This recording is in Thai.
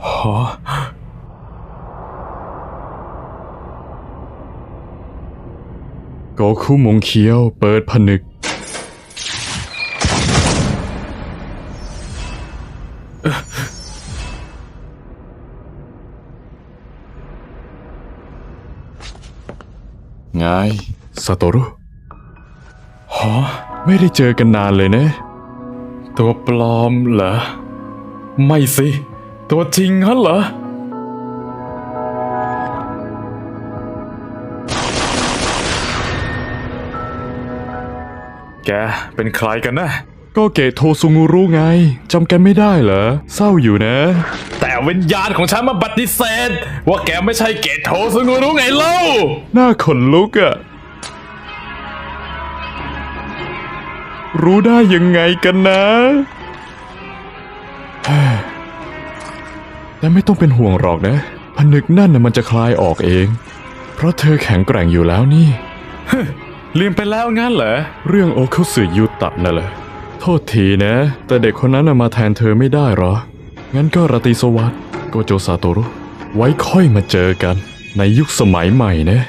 ฮะโกคุมงเคียวเปิดผนึก ไงซาโตรุฮะไม่ได้เจอกันนานเลยนะ ตัวปลอมเหรอ ไม่สิ ตัวจริงฮะเหรอ แกเป็นใครกันนะ ก็เกโทซุงูรุไงจำแกไม่ได้เหรอ เศร้าอยู่นะ แต่วิญญาณของฉันมาปฏิเสธ ว่าแกไม่ใช่เกโทซุงูรุไงเล่า หน้าขนลุกอะรู้ได้ยังไงกันนะ แต่ไม่ต้องเป็นห่วงหรอกนะผนึกนั่นน่ะมันจะคลายออกเอง เพราะเธอแข็งแกร่งอยู่แล้วนี่ ลืมไปแล้วงั้นเหรอ เรื่องโอคุสึยุตะนั่นแหละโทษทีนะ แต่เด็กคนนั้นน่ะมาแทนเธอไม่ได้หรอ งั้นก็ราตรีสวัสดิ์โกโจซาโตรุ ไว้ค่อยมาเจอกัน ในยุคสมัยใหม่นะ